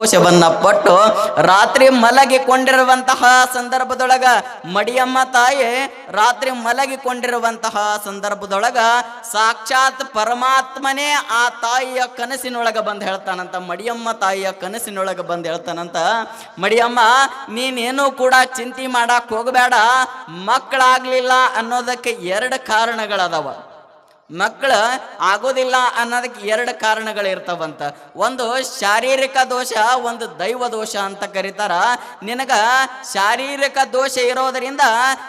ಸಂತೋಷವನ್ನ ಪಟ್ಟು ರಾತ್ರಿ ಮಲಗಿಕೊಂಡಿರುವಂತಹ ಸಂದರ್ಭದೊಳಗ ಮಡಿಯಮ್ಮ ತಾಯಿ, ರಾತ್ರಿ ಮಲಗಿಕೊಂಡಿರುವಂತಹ ಸಂದರ್ಭದೊಳಗ ಸಾಕ್ಷಾತ್ ಪರಮಾತ್ಮನೇ ಆ ತಾಯಿಯ ಕನಸಿನೊಳಗ ಬಂದು ಹೇಳ್ತಾನಂತ, ಮಡಿಯಮ್ಮ ತಾಯಿಯ ಕನಸಿನೊಳಗ ಬಂದು ಹೇಳ್ತಾನಂತ, ಮಡಿಯಮ್ಮ, ನೀನೇನು ಕೂಡ ಚಿಂತೆ ಮಾಡಕ್ ಹೋಗಬೇಡ, ಮಕ್ಕಳಾಗ್ಲಿಲ್ಲ ಅನ್ನೋದಕ್ಕೆ ಎರಡು ಕಾರಣಗಳದಾವ. ಮಕ್ಕಳ ಆಗೋದಿಲ್ಲ ಅನ್ನೋದಕ್ಕೆ ಎರಡು ಕಾರಣಗಳಿರ್ತಾವಂತ. ಒಂದು ಶಾರೀರಿಕ ದೋಷ, ಒಂದು ದೈವ ದೋಷ ಅಂತ ಕರೀತಾರ. ನಿನಗ ಶಾರೀರಿಕ ದೋಷ ಇರೋದರಿಂದ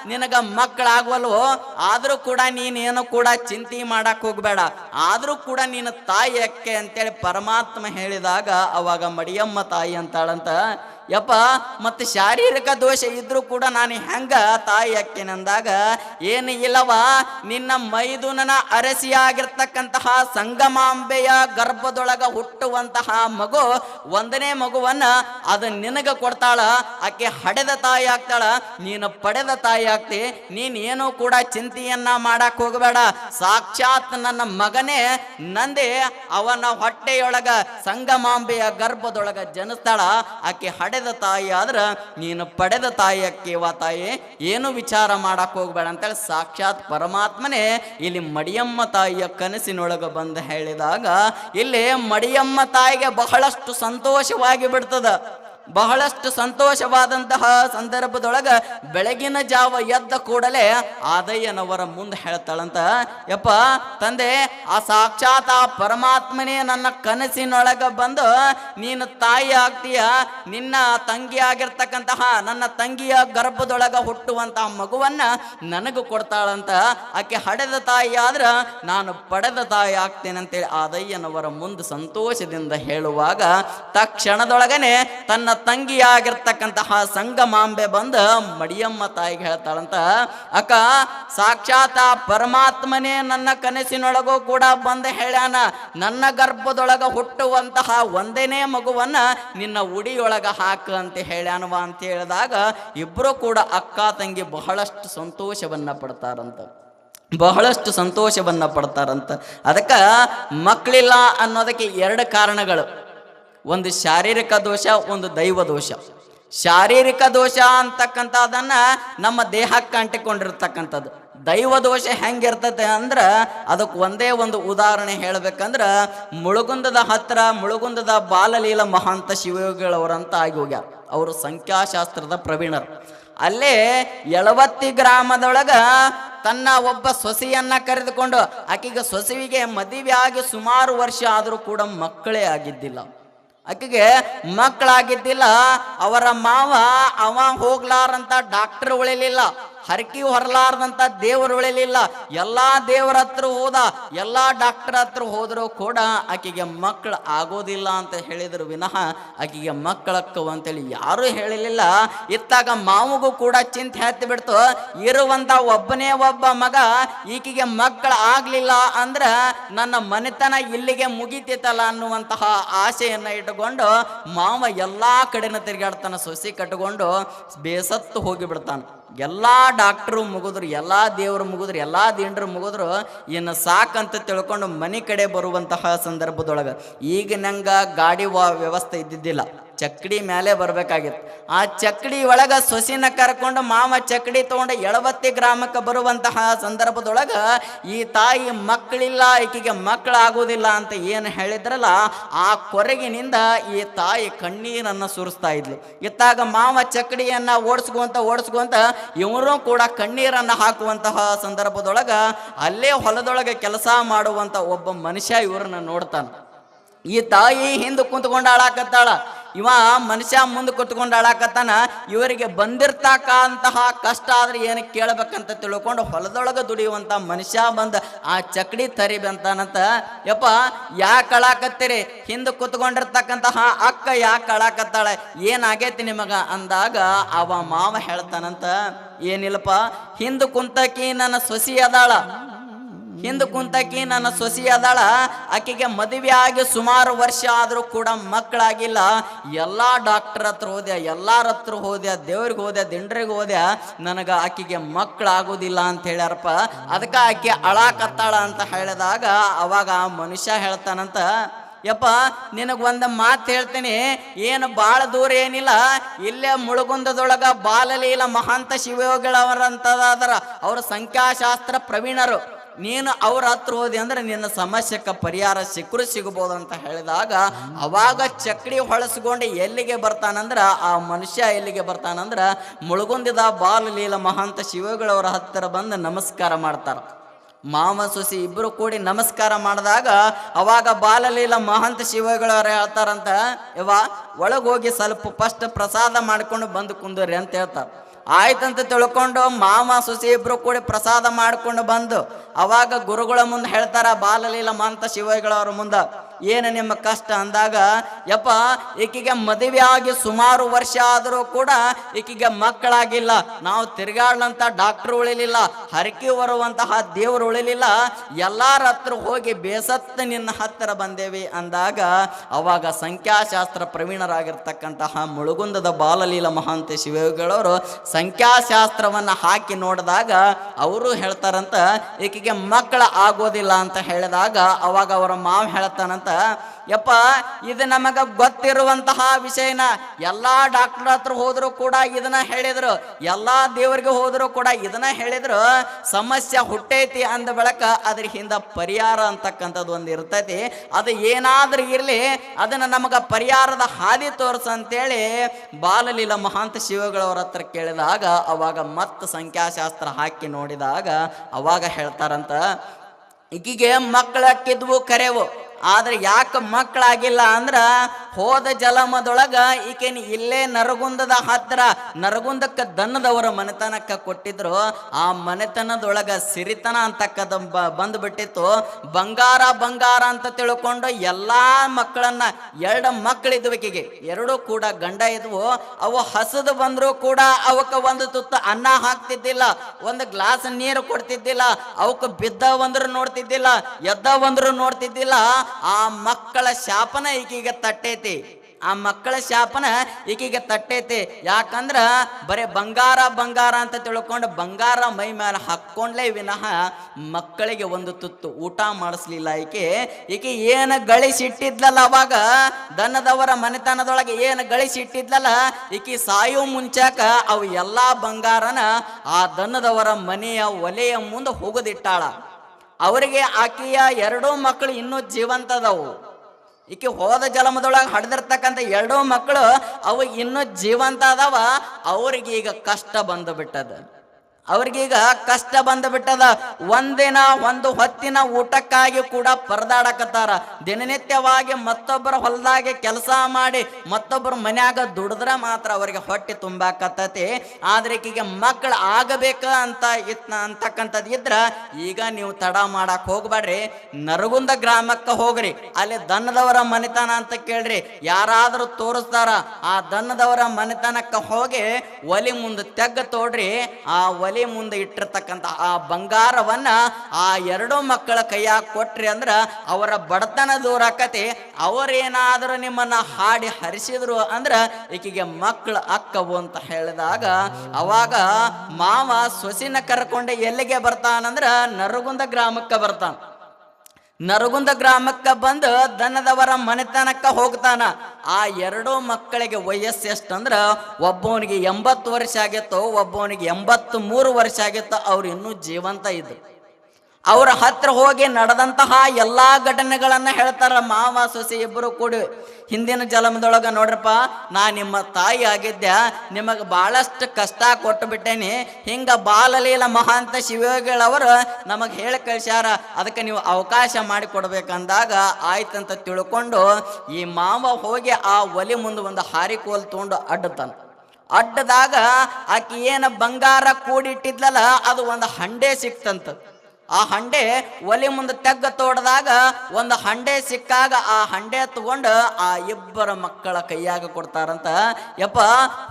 ನಿನಗ ಮಕ್ಕಳಾಗ್ವಲ್ವೋ? ಆದರೂ ಕೂಡ ನೀನೇನು ಕೂಡ ಚಿಂತೆ ಮಾಡಕ್ಕೆ ಹೋಗ್ಬೇಡ. ಆದರೂ ಕೂಡ ನೀನು ತಾಯಿ ಅಕ್ಕೆ ಅಂತೇಳಿ ಪರಮಾತ್ಮ ಹೇಳಿದಾಗ ಅವಾಗ ಮಡಿಯಮ್ಮ ತಾಯಿ ಅಂತಾಳಂತ ಯಪ್ಪ, ಮತ್ತೆ ಶಾರೀರಿಕ ದೋಷ ಇದ್ರೂ ಕೂಡ ನಾನು ಹೆಂಗ ತಾಯಿ ಅಕ್ಕಿನಂದಾಗ ಏನು ಇಲ್ಲವ, ನಿನ್ನ ಮೈದುನನ ಅರಸಿಯಾಗಿರ್ತಕ್ಕಂತಹ ಸಂಗಮಾಂಬೆಯ ಗರ್ಭದೊಳಗ ಹುಟ್ಟುವಂತಹ ಮಗು, ಒಂದನೇ ಮಗುವನ್ನ ಅದು ನಿನಗ ಕೊಡ್ತಾಳ, ಆಕೆ ಹಡೆದ ತಾಯಿ ಆಗ್ತಾಳ, ನೀನು ಪಡೆದ ತಾಯಿ ಆಗ್ತಿ, ನೀನ್ ಏನೂ ಕೂಡ ಚಿಂತೆಯನ್ನ ಮಾಡಕ್ ಹೋಗಬೇಡ. ಸಾಕ್ಷಾತ್ ನನ್ನ ಮಗನೇ ನಂದೆ ಅವನ ಹೊಟ್ಟೆಯೊಳಗ ಸಂಗಮಾಂಬೆಯ ಗರ್ಭದೊಳಗ ಜನಿಸ್ತಾಳ, ಆಕೆ ಹಡೆದ ತಾಯಿ ಆದ್ರೆ ನೀನು ಪಡೆದ ತಾಯಿ ಅಕ್ಕಿವ ತಾಯಿ, ಏನು ವಿಚಾರ ಮಾಡಕ್ ಹೋಗ್ಬೇಡ ಅಂತೇಳಿ ಸಾಕ್ಷಾತ್ ಪರಮಾತ್ಮನೇ ಇಲ್ಲಿ ಮಡಿಯಮ್ಮ ತಾಯಿಯ ಕನಸಿನೊಳಗ ಬಂದು ಹೇಳಿದಾಗ ಇಲ್ಲಿ ಮಡಿಯಮ್ಮ ತಾಯಿಗೆ ಬಹಳಷ್ಟು ಸಂತೋಷವಾಗಿ ಬಿಡ್ತದ. ಬಹಳಷ್ಟು ಸಂತೋಷವಾದಂತಹ ಸಂದರ್ಭದೊಳಗ ಬೆಳಗಿನ ಜಾವ ಎದ್ದ ಕೂಡಲೇ ಆದಯ್ಯನವರ ಮುಂದೆ ಹೇಳ್ತಾಳಂತ, ಯಪ್ಪ, ತಂದೆ, ಆ ಸಾಕ್ಷಾತ್ ಆ ಪರಮಾತ್ಮನೇ ನನ್ನ ಕನಸಿನೊಳಗ ಬಂದು ನೀನು ತಾಯಿ ಆಗ್ತೀಯ? ನಿನ್ನ ತಂಗಿ ಆಗಿರ್ತಕ್ಕಂತಹ ನನ್ನ ತಂಗಿಯ ಗರ್ಭದೊಳಗ ಹುಟ್ಟುವಂತಹ ಮಗುವನ್ನ ನನಗೂ ಕೊಡ್ತಾಳಂತ, ಆಕೆ ಹಡೆದ ತಾಯಿ ಆದ್ರ ನಾನು ಪಡೆದ ತಾಯಿ ಆಗ್ತೇನೆ ಅಂತೇಳಿ ಆದಯ್ಯನವರ ಮುಂದೆ ಸಂತೋಷದಿಂದ ಹೇಳುವಾಗ ತಕ್ಷಣದೊಳಗನೆ ತನ್ನ ತಂಗಿಯಾಗಿರ್ತಕ್ಕಂತಹ ಸಂಗಮಾಂಬೆ ಬಂದು ಮಡಿಯಮ್ಮ ತಾಯಿಗೆ ಹೇಳ್ತಾಳಂತ, ಅಕ್ಕ, ಸಾಕ್ಷಾತ್ ಪರಮಾತ್ಮನೇ ನನ್ನ ಕನಸಿನೊಳಗೂ ಕೂಡ ಬಂದು ಹೇಳ್ಯಾನ. ನನ್ನ ಗರ್ಭದೊಳಗ ಹುಟ್ಟುವಂತಹ ಒಂದೇನೇ ಮಗುವನ್ನ ನಿನ್ನ ಉಡಿಯೊಳಗ ಹಾಕು ಅಂತ ಹೇಳ್ಯಾನವ ಅಂತ ಹೇಳಿದಾಗ ಇಬ್ರು ಕೂಡ ಅಕ್ಕ ತಂಗಿ ಬಹಳಷ್ಟು ಸಂತೋಷವನ್ನ ಪಡ್ತಾರಂತ. ಬಹಳಷ್ಟು ಸಂತೋಷವನ್ನ ಪಡ್ತಾರಂತ. ಅದಕ್ಕೆ ಮಕ್ಕಳಿಲ್ಲ ಅನ್ನೋದಕ್ಕೆ ಎರಡು ಕಾರಣಗಳು. ಒಂದು ಶಾರೀರಿಕ ದೋಷ, ಒಂದು ದೈವ ದೋಷ. ಶಾರೀರಿಕ ದೋಷ ಅಂತಕ್ಕಂಥದ್ದನ್ನ ನಮ್ಮ ದೇಹಕ್ಕೆ ಅಂಟಿಕೊಂಡಿರ್ತಕ್ಕಂಥದ್ದು. ದೈವ ದೋಷ ಹೆಂಗಿರ್ತತೆ ಅಂದ್ರೆ ಅದಕ್ಕೆ ಒಂದೇ ಒಂದು ಉದಾಹರಣೆ ಹೇಳ್ಬೇಕಂದ್ರ ಮುಳುಗುಂದದ ಹತ್ರ ಮುಳುಗುಂದದ ಬಾಲಲೀಲ ಮಹಾಂತ ಶಿವಯೋಗಿಗಳವರಂತ ಆಗಿ ಹೋಗ್ಯಾರ. ಅವರು ಸಂಖ್ಯಾಶಾಸ್ತ್ರದ ಪ್ರವೀಣರು. ಅಲ್ಲೇ ಎಳವತ್ತಿ ಗ್ರಾಮದೊಳಗ ತನ್ನ ಒಬ್ಬ ಸೊಸೆಯನ್ನ ಕರೆದುಕೊಂಡು, ಆಕೆಗೆ ಸೊಸೆವಿಗೆ ಮದುವೆ ಆಗಿ ಸುಮಾರು ವರ್ಷ ಆದರೂ ಕೂಡ ಮಕ್ಕಳೇ ಆಗಿದ್ದಿಲ್ಲ. ಆಕೆಗೆ ಮಕ್ಕಳಾಗಿದ್ದಿಲ್ಲ ಅವರ ಮಾವ ಅವ ಹೋಗ್ಲಾರಂತ ಡಾಕ್ಟರ್ ಉಳಿಲಿಲ್ಲ. ಹರಕಿ ಹೊರಲಾರದಂತ ದೇವರು ಉಳಿಲಿಲ್ಲ ಎಲ್ಲಾ ದೇವರ ಹತ್ರ ಹೋದ, ಎಲ್ಲಾ ಡಾಕ್ಟರ್ ಹತ್ರ ಹೋದರೂ ಕೂಡ ಆಕೆಗೆ ಮಕ್ಕಳು ಆಗೋದಿಲ್ಲ ಅಂತ ಹೇಳಿದ್ರು ವಿನಃ ಆಕೆಗೆ ಮಕ್ಕಳಕ್ಕವು ಅಂತೇಳಿ ಯಾರು ಹೇಳಿಲಿಲ್ಲ ಇತ್ತಾಗ ಮಾವಗೂ ಕೂಡ ಚಿಂತೆ ಹತ್ತಿ ಬಿಡ್ತು. ಇರುವಂತ ಒಬ್ಬನೇ ಒಬ್ಬ ಮಗ ಈಕೆಗೆ ಮಕ್ಕಳು ಆಗ್ಲಿಲ್ಲ ಅಂದ್ರ ನನ್ನ ಮನೆತನ ಇಲ್ಲಿಗೆ ಮುಗಿತಿತ್ತಲ್ಲ ಅನ್ನುವಂತಹ ಆಸೆಯನ್ನ ಇಟ್ಟುಕೊಂಡು ಮಾವ ಎಲ್ಲಾ ಕಡೆನ ತಿರುಗಾಡ್ತಾನ ಸೊಸಿ ಕಟ್ಟಿಕೊಂಡು ಬೇಸತ್ತು ಹೋಗಿ ಬಿಡ್ತಾನ. ಎಲ್ಲಾ ಡಾಕ್ಟ್ರು ಮುಗಿದ್ರು, ಎಲ್ಲ ದೇವರು ಮುಗಿದ್ರು, ಎಲ್ಲ ದಿಂಡ್ರು ಮುಗಿದ್ರು, ಇನ್ನು ಸಾಕಂತ ತಿಳ್ಕೊಂಡು ಮನೆ ಕಡೆ ಬರುವಂತಹ ಸಂದರ್ಭದೊಳಗೆ ಈಗ ನಂಗೆ ಗಾಡಿ ವ್ಯವಸ್ಥೆ ಇದ್ದಿದ್ದಿಲ್ಲ. ಚಕ್ಕಡಿ ಮೇಲೆ ಬರಬೇಕಾಗಿತ್ತು. ಆ ಚಕ್ಕಡಿ ಒಳಗ ಸೊಸಿನ ಕರ್ಕೊಂಡು ಮಾವ ಚಕ್ಕಡಿ ತಗೊಂಡು ಎಳವತ್ತಿ ಗ್ರಾಮಕ್ಕೆ ಬರುವಂತಹ ಸಂದರ್ಭದೊಳಗ ಈ ತಾಯಿ ಮಕ್ಕಳಿಲ್ಲ, ಈಕೆಗೆ ಮಕ್ಕಳಾಗೋದಿಲ್ಲ ಅಂತ ಏನು ಹೇಳಿದ್ರಲ್ಲ, ಆ ಕೊರಗಿನಿಂದ ಈ ತಾಯಿ ಕಣ್ಣೀರನ್ನು ಸುರಿಸ್ತಾ ಇದ್ಲು. ಇತ್ತಾಗ ಮಾವ ಚಕ್ಕಡಿಯನ್ನ ಓಡಿಸ್ಕೊಂತ ಓಡಿಸ್ಕೊಂತ ಇವರು ಕೂಡ ಕಣ್ಣೀರನ್ನು ಹಾಕುವಂತಹ ಸಂದರ್ಭದೊಳಗ ಅಲ್ಲೇ ಹೊಲದೊಳಗೆ ಕೆಲಸ ಮಾಡುವಂತ ಒಬ್ಬ ಮನುಷ್ಯ ಇವರನ್ನ ನೋಡ್ತಾನ. ಈ ತಾಯಿ ಹಿಂದೆ ಕುಂತ್ಕೊಂಡು ಆಳಾಕತ್ತಾಳ. ಇವ ಮನುಷ್ಯ ಮುಂದೆ ಕುತ್ಕೊಂಡು ಆಳಾಕತ್ತಾನ. ಇವರಿಗೆ ಬಂದಿರ್ತಕ್ಕಂತಹ ಕಷ್ಟ ಆದ್ರೆ ಏನು ಕೇಳಬೇಕಂತ ತಿಳ್ಕೊಂಡು ಹೊಲದೊಳಗೆ ದುಡಿಯುವಂತ ಮನುಷ್ಯ ಬಂದ ಆ ಚಕಡಿ ತರಿಬಂತಾನಂತ ಯಪ್ಪ, ಯಾಕೆ ಅಳಾಕತ್ತೀರಿ ಹಿಂದೆ ಕುತ್ಕೊಂಡಿರ್ತಕ್ಕಂತಹ ಅಕ್ಕ ಯಾಕೆ ಕಳಾಕತ್ತಾಳೆ ಏನಾಗೈತಿ ನಿಮಗ? ಅಂದಾಗ ಅವ ಮಾವ ಹೇಳ್ತಾನಂತ, ಏನಿಲ್ಲಪ್ಪ, ಹಿಂದೆ ಕುಂತಕಿ ನನ್ನ ಸೊಸಿ ಅದಾಳ. ಹಿಂದೆ ಕುಂತಕಿ ನನ್ನ ಸೊಸಿ ಅದಾಳ. ಆಕೆಗೆ ಮದುವೆ ಆಗಿ ಸುಮಾರು ವರ್ಷ ಆದರೂ ಕೂಡ ಮಕ್ಕಳಾಗಿಲ್ಲ. ಎಲ್ಲ ಡಾಕ್ಟರ್ ಹತ್ರ ಹೋದೆ, ಎಲ್ಲಾರ ಹತ್ರ ಹೋದೆ, ದೇವ್ರಿಗೆ ಹೋದೆ, ದಿಂಡ್ರಿಗೆ ಹೋದೆ. ನನಗೆ ಆಕೆಗೆ ಮಕ್ಕಳಾಗೋದಿಲ್ಲ ಅಂತ ಹೇಳ್ಯಾರಪ್ಪ. ಅದಕ್ಕೆ ಆಕೆ ಅಳಾಕತ್ತಾಳ ಅಂತ ಹೇಳಿದಾಗ ಅವಾಗ ಆ ಮನುಷ್ಯ ಹೇಳ್ತಾನಂತ, ಯಪ್ಪ, ನಿನಗೆ ಒಂದು ಮಾತು ಹೇಳ್ತೀನಿ. ಏನು ಭಾಳ ದೂರ ಏನಿಲ್ಲ. ಇಲ್ಲೇ ಮುಳುಗುಂದದೊಳಗ ಬಾಲಲೀಲ ಮಹಾಂತ ಶಿವಯೋಗಿಗಳವರಂತದಾದರ ಅವ್ರ ಸಂಖ್ಯಾಶಾಸ್ತ್ರ ಪ್ರವೀಣರು. ನೀನು ಅವ್ರ ಹತ್ರ ಹೋದೆ ಅಂದ್ರೆ ನಿನ್ನ ಸಮಸ್ಯೆಗೆ ಪರಿಹಾರ ಸಿಕ್ಕರು ಸಿಗಬಹುದು ಅಂತ ಹೇಳಿದಾಗ ಅವಾಗ ಚಕ್ಡಿ ಹೊಳಸ್ಕೊಂಡು ಎಲ್ಲಿಗೆ ಬರ್ತಾನಂದ್ರ ಆ ಮನುಷ್ಯ ಎಲ್ಲಿಗೆ ಬರ್ತಾನಂದ್ರ ಮುಳುಗುಂದಿದ ಬಾಲಲೀಲ ಮಹಾಂತ ಶಿವಗಳವರ ಹತ್ತಿರ ಬಂದು ನಮಸ್ಕಾರ ಮಾಡ್ತಾರ. ಮಾಮ ಸೊಸಿ ಇಬ್ಬರು ಕೂಡಿ ನಮಸ್ಕಾರ ಮಾಡಿದಾಗ ಅವಾಗ ಬಾಲಲೀಲ ಮಹಂತ ಶಿವಗಳವ್ರು ಹೇಳ್ತಾರಂತ ಇವ ಒಳಗೋಗಿ ಸ್ವಲ್ಪ ಫಸ್ಟ್ ಪ್ರಸಾದ ಮಾಡ್ಕೊಂಡು ಬಂದು ಕುಂದೂರಿ ಅಂತ ಹೇಳ್ತಾರೆ. ಆಯ್ತಂತ ತಿಳ್ಕೊಂಡು ಮಾಮ, ಸುಸಿ ಇಬ್ರು ಕೂಡಿ ಪ್ರಸಾದ ಮಾಡಿಕೊಂಡು ಬಂದು ಅವಾಗ ಗುರುಗಳ ಮುಂದೆ ಹೇಳ್ತಾರ, ಬಾಲಲೀಲ ಮಾಂತ ಶಿವಗಳವ್ರ ಮುಂದೆ. ಏನು ನಿಮ್ಮ ಕಷ್ಟ ಅಂದಾಗ, ಯಪ್ಪ, ಈಕೆಗೆ ಮದುವೆ ಆಗಿ ಸುಮಾರು ವರ್ಷ ಆದರೂ ಕೂಡ ಈಕೆಗೆ ಮಕ್ಕಳಾಗಿಲ್ಲ. ನಾವು ತಿರುಗಾಡ್ಲಂತ ಡಾಕ್ಟರ್ ಉಳಿಲಿಲ್ಲ, ಹರಕೆ ಬರುವಂತಹ ದೇವರು ಉಳಿಲಿಲ್ಲ. ಎಲ್ಲಾರ ಹತ್ರ ಹೋಗಿ ಬೇಸತ್ತ ನಿನ್ನ ಹತ್ತಿರ ಬಂದೇವಿ ಅಂದಾಗ, ಅವಾಗ ಸಂಖ್ಯಾಶಾಸ್ತ್ರ ಪ್ರವೀಣರಾಗಿರ್ತಕ್ಕಂತಹ ಮುಳುಗುಂದದ ಬಾಲಲೀಲ ಮಹಾಂತ ಶಿವಗಳವರು ಸಂಖ್ಯಾಶಾಸ್ತ್ರವನ್ನು ಹಾಕಿ ನೋಡಿದಾಗ, ಅವರು ಹೇಳ್ತಾರಂತ, ಈಕೆಗೆ ಮಕ್ಕಳ ಆಗೋದಿಲ್ಲ ಅಂತ ಹೇಳಿದಾಗ, ಅವಾಗ ಅವರ ಮಾವ ಹೇಳ್ತಾನಂತ ಯಪ್ಪ, ಇದು ನಮಗ ಗೊತ್ತಿರುವಂತಹ ವಿಷಯನ ಎಲ್ಲಾ ಡಾಕ್ಟರ್ ಹತ್ರ ಹೋದ್ರು ಕೂಡ ಇದನ್ನ ಹೇಳಿದ್ರು. ಎಲ್ಲಾ ದೇವರಿಗೆ ಹೋದ್ರು ಕೂಡ ಇದನ್ನ ಹೇಳಿದ್ರು. ಸಮಸ್ಯೆ ಹುಟ್ಟೈತಿ ಅಂದ ಬಳಕ ಅದ್ರ ಹಿಂದ ಪರಿಹಾರ ಅಂತಕ್ಕಂಥದ್ದು ಒಂದು ಇರ್ತೈತಿ. ಅದು ಏನಾದ್ರೂ ಇರಲಿ, ಅದನ್ನ ನಮಗ ಪರಿಹಾರದ ಹಾದಿ ತೋರ್ಸ ಅಂತೇಳಿ ಬಾಲಲೀಲ ಮಹಾಂತ ಶಿವಗಳವರ ಹತ್ರ ಕೇಳಿದಾಗ, ಅವಾಗ ಮತ್ತೆ ಸಂಖ್ಯಾಶಾಸ್ತ್ರ ಹಾಕಿ ನೋಡಿದಾಗ ಅವಾಗ ಹೇಳ್ತಾರಂತ, ಈಗೀಗೆ ಮಕ್ಕಳ ಕಿದ್ವು ಕರೆವು. ಆದ್ರೆ ಯಾಕೆ ಮಕ್ಕಳಾಗಿಲ್ಲ ಅಂದ್ರ ಹೋದ ಜಲಮದೊಳಗ ಈಕೆನ ಇಲ್ಲೇ ನರಗುಂದದ ಹತ್ರ, ನರಗುಂದಕ್ಕೆ ದನ್ನದವರ ಮನೆತನಕ್ಕೆ ಕೊಟ್ಟಿದ್ರು, ಆ ಮನೆತನದೊಳಗ ಸಿರಿತನ ಅಂತಕ್ಕದ ಬಂದ್ಬಿಟ್ಟಿತ್ತು. ಬಂಗಾರ ಬಂಗಾರ ಅಂತ ತಿಳ್ಕೊಂಡು ಎಲ್ಲಾ ಮಕ್ಕಳನ್ನ, ಎರಡು ಮಕ್ಕಳಿದ್ವು ಈಕೆಗೆ. ಎರಡು ಕೂಡ ಗಂಡ ಇದ್ವು. ಅವು ಹಸದು ಬಂದರೂ ಕೂಡ ಅವಕ್ಕೆ ಒಂದು ತುತ್ತು ಅನ್ನ ಹಾಕ್ತಿದ್ದಿಲ್ಲ, ಒಂದು ಗ್ಲಾಸ್ ನೀರು ಕೊಡ್ತಿದ್ದಿಲ್ಲ, ಅವಕ್ಕೆ ಬಿದ್ದ ಬಂದ್ರು ನೋಡ್ತಿದ್ದಿಲ್ಲ, ಎದ್ದ ಬಂದ್ರು ನೋಡ್ತಿದ್ದಿಲ್ಲ. ಆ ಮಕ್ಕಳ ಶಾಪನ ಈಕೀಗ ತಟ್ಟೈತಿ. ಆ ಮಕ್ಕಳ ಶಾಪನ ಈಕೀಗ ತಟ್ಟೈತಿ. ಯಾಕಂದ್ರ ಬರೇ ಬಂಗಾರ ಬಂಗಾರ ಅಂತ ತಿಳ್ಕೊಂಡು ಬಂಗಾರ ಮೈ ಮೇಲೆ ಹಾಕ್ಕೊಂಡ್ಲೇ ವಿನಃ ಮಕ್ಕಳಿಗೆ ಒಂದು ತುತ್ತು ಊಟ ಮಾಡಿಸ್ಲಿಲ್ಲ ಈಕೆ. ಈಕೆ ಏನು ಗಳಿಸಿಟ್ಟಿದ್ಲಲ್ಲ ಅವಾಗ? ದನದವರ ಮನೆತನದೊಳಗೆ ಏನು ಗಳಿಸಿಟ್ಟಿದ್ಲಲ್ಲ? ಈಕೆ ಸಾಯೋ ಮುಂಚಾಕ ಅವು ಎಲ್ಲ ಬಂಗಾರನ ಆ ದನದವರ ಮನೆಯ ಒಲೆಯ ಮುಂದೆ ಹೋಗದಿಟ್ಟಾಳ. ಅವರಿಗೆ ಆಕೆಯ ಎರಡೂ ಮಕ್ಕಳು ಇನ್ನೂ ಜೀವಂತದವು. ಈಕೆ ಹೋದ ಜಲಮದೊಳಗೆ ಹಡ್ದಿರ್ತಕ್ಕಂಥ ಎರಡೂ ಮಕ್ಕಳು ಅವು ಇನ್ನೂ ಜೀವಂತ ಅದಾವ, ಅವ್ರಿಗೆ ಈಗ ಕಷ್ಟ ಬಂದು ಬಿಟ್ಟದ. ಅವ್ರಿಗೀಗ ಕಷ್ಟ ಬಂದು ಬಿಟ್ಟದ ಒಂದಿನ, ಒಂದು ಹೊತ್ತಿನ ಊಟಕ್ಕಾಗಿ ಕೂಡ ಪರದಾಡಕತ್ತಾರ. ದಿನನಿತ್ಯವಾಗಿ ಮತ್ತೊಬ್ಬರ ಹೊಲದಾಗೆ ಕೆಲಸ ಮಾಡಿ, ಮತ್ತೊಬ್ಬರ ಮನ್ಯಾಗ ದುಡಿದ್ರೆ ಮಾತ್ರ ಅವರಿಗೆ ಹೊಟ್ಟೆ ತುಂಬಾಕತ್ತತಿ. ಆದ್ರೆ ಈಕಿಗೆ ಮಕ್ಕಳು ಆಗಬೇಕ ಅಂತ ಇತ್ ಅಂತಕ್ಕಂಥದ್ದು ಇದ್ರ, ಈಗ ನೀವು ತಡ ಮಾಡಕ್ ಹೋಗ್ಬೇಡ್ರಿ ನರಗುಂದ ಗ್ರಾಮಕ್ಕೆ ಹೋಗ್ರಿ. ಅಲ್ಲಿ ದನ್ನದವರ ಮನೆತನ ಅಂತ ಕೇಳ್ರಿ. ಯಾರಾದರೂ ತೋರಿಸ್ತಾರ. ಆ ದನ್ನದವರ ಮನೆತನಕ್ಕೆ ಹೋಗಿ ಒಲಿ ಮುಂದೆ ತೆಗ್ಗ ತೋಡ್ರಿ. ಆ ಒಲಿ ಮುಂದೆ ಇಟ್ಟಿರ್ತಕ್ಕಂಥ ಆ ಬಂಗಾರವನ್ನ ಆ ಎರಡು ಮಕ್ಕಳ ಕೈಯಾಗ ಕೊಟ್ರಿ ಅಂದ್ರ ಅವರ ಬಡತನ ದೂರ ಆಕತಿ ಅವರೇನಾದರೂ ನಿಮ್ಮನ್ನ ಹಾಡಿ ಹರಿಸಿದ್ರು ಅಂದ್ರ ಈಕೆಗೆ ಮಕ್ಕಳು ಅಕ್ಕವು ಅಂತ ಹೇಳಿದಾಗ ಅವಾಗ ಮಾವ ಸೊಸಿನ ಕರ್ಕೊಂಡೆ ಎಲ್ಲಿಗೆ ಬರ್ತಾನಂದ್ರ ನರಗುಂದ ಗ್ರಾಮಕ್ಕೆ ಬರ್ತಾನ. ನರಗುಂದ ಗ್ರಾಮಕ್ಕೆ ಬಂದು ದನದವರ ಮನೆತನಕ್ಕ ಹೋಗ್ತಾನ. ಆ ಎರಡೂ ಮಕ್ಕಳಿಗೆ ವಯಸ್ಸು ಎಷ್ಟಂದ್ರ ಒಬ್ಬವನಿಗೆ ಎಂಬತ್ತು ವರ್ಷ ಆಗಿತ್ತು, ಒಬ್ಬವನಿಗೆ ಎಂಬತ್ತು ಮೂರು ವರ್ಷ ಆಗಿತ್ತು, ಅವ್ರು ಇನ್ನೂ ಜೀವಂತ ಇದ್ರು. ಅವ್ರ ಹತ್ರ ಹೋಗಿ ನಡೆದಂತಹ ಎಲ್ಲಾ ಘಟನೆಗಳನ್ನ ಹೇಳ್ತಾರ ಮಾವ, ಸೊಸೆ ಇಬ್ಬರು ಕೂಡಿ. ಹಿಂದಿನ ಜಲಮದೊಳಗ ನೋಡ್ರಪ್ಪ, ನಾ ನಿಮ್ಮ ತಾಯಿ ಆಗಿದ್ದೆ, ನಿಮಗೆ ಬಹಳಷ್ಟು ಕಷ್ಟ ಕೊಟ್ಟು ಬಿಟ್ಟೇನಿ. ಹಿಂಗ ಬಾಲಲೀಲ ಮಹಾಂತ ಶಿವಗಳವರು ನಮಗೆ ಹೇಳಿ ಕಳ್ಸ್ಯಾರ, ಅದಕ್ಕೆ ನೀವು ಅವಕಾಶ ಮಾಡಿ ಕೊಡ್ಬೇಕಂದಾಗ ಆಯ್ತಂತ ತಿಳ್ಕೊಂಡು ಈ ಮಾವ ಹೋಗಿ ಆ ಒಲಿ ಮುಂದೆ ಒಂದು ಹಾರಿಕೋಲ್ ತೊಗೊಂಡು ಅಡ್ಡತಾನ. ಅಡ್ಡದಾಗ ಆಕೆ ಏನು ಬಂಗಾರ ಕೂಡಿಟ್ಟಿದ್ಲಲ್ಲ, ಅದು ಒಂದು ಹಂಡೆ ಸಿಕ್ತಂತ. ಆ ಹಂಡೆ ಒಲಿ ಮುಂದೆ ತೆಗ್ಗ ತೋಡದಾಗ ಒಂದು ಹಂಡೆ ಸಿಕ್ಕಾಗ ಆ ಹಂಡೆ ತಗೊಂಡು ಆ ಇಬ್ಬರ ಮಕ್ಕಳ ಕೈಯಾಗ ಕೊಡ್ತಾರಂತ. ಯಪ್ಪ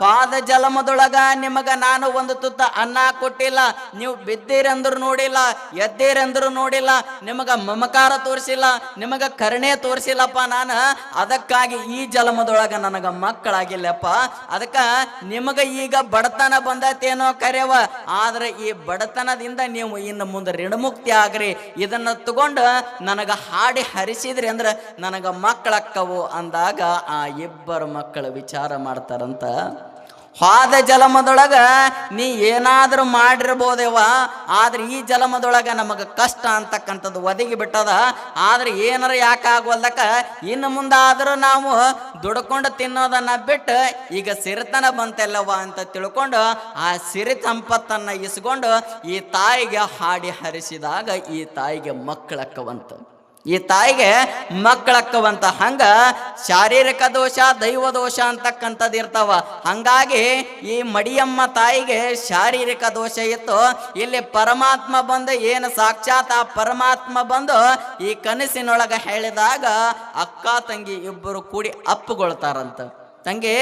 ಪಾದ ಜಲಮದೊಳಗ ನಿಮಗ ನಾನು ಒಂದು ತುತ್ತ ಅನ್ನ ಕೊಟ್ಟಿಲ್ಲ, ನೀವು ಬಿದ್ದೀರಂದ್ರು ನೋಡಿಲ್ಲ, ಎದ್ದೀರಂದ್ರು ನೋಡಿಲ್ಲ, ನಿಮಗ ಮಮಕಾರ ತೋರಿಸಿಲ್ಲ, ನಿಮಗ ಕರುಣೆ ತೋರಿಸಿಲ್ಲಪ್ಪ ನಾನು. ಅದಕ್ಕಾಗಿ ಈ ಜಲಮದೊಳಗ ನನಗ ಮಕ್ಕಳಾಗಿಲ್ಲಪ್ಪ. ಅದಕ್ಕ ನಿಮಗ ಈಗ ಬಡತನ ಬಂದತೇನೋ ಕರೆಯವ ಆದ್ರೆ ಈ ಬಡತನದಿಂದ ನೀವು ಇನ್ನು ಮುಂದೆ ಋಣಮುಕ್ತ ವಿಮುಕ್ತಿ ಆಗ್ರಿ. ಇದನ್ನು ತಗೊಂಡು ನನಗ ಹಾಡಿ ಹರಿಸಿದ್ರಿ ಅಂದ್ರೆ ನನಗ ಮಕ್ಕಳಕ್ಕವು ಅಂದಾಗ ಆ ಇಬ್ಬರು ಮಕ್ಕಳು ವಿಚಾರ ಮಾಡ್ತಾರಂತ ಹಾದ ಜಲಮದೊಳಗ ನೀ ಏನಾದರೂ ಮಾಡಿರ್ಬೋದೇವ, ಆದ್ರೆ ಈ ಜಲಮದೊಳಗ ನಮಗೆ ಕಷ್ಟ ಅಂತಕ್ಕಂಥದ್ದು ಒದಗಿ ಬಿಟ್ಟದ. ಆದ್ರೆ ಏನಾರ ಯಾಕಾಗವಲ್ದಕ್ಕ ಇನ್ನು ಮುಂದಾದರೂ ನಾವು ದುಡ್ಕೊಂಡು ತಿನ್ನೋದನ್ನ ಬಿಟ್ಟು ಈಗ ಸಿರಿತನ ಬಂತೆಲ್ಲವ ಅಂತ ತಿಳ್ಕೊಂಡು ಆ ಸಿರಿ ಸಂಪತ್ತನ್ನ ಇಸ್ಕೊಂಡು ಈ ತಾಯಿಗೆ ಹಾಡಿ ಹರಿಸಿದಾಗ ಈ ತಾಯಿಗೆ ಮಕ್ಕಳಕ್ಕವಂತ. ಈ ತಾಯಿಗೆ ಮಕ್ಕಳಕ್ಕವಂತ ಹಂಗ ಶಾರೀರಿಕ ದೋಷ, ದೈವ ದೋಷ ಅಂತಕ್ಕಂಥದ್ದು ಇರ್ತಾವ. ಹಂಗಾಗಿ ಈ ಮಡಿಯಮ್ಮ ತಾಯಿಗೆ ಶಾರೀರಿಕ ದೋಷ ಇತ್ತು. ಇಲ್ಲಿ ಪರಮಾತ್ಮ ಬಂದು ಏನು ಸಾಕ್ಷಾತ್ ಆ ಪರಮಾತ್ಮ ಬಂದು ಈ ಕನಸಿನೊಳಗೆ ಹೇಳಿದಾಗ ಅಕ್ಕ, ತಂಗಿ ಇಬ್ಬರು ಕೂಡಿ ಅಪ್ಪುಗೊಳ್ತಾರಂತ. ತಂಗಿ,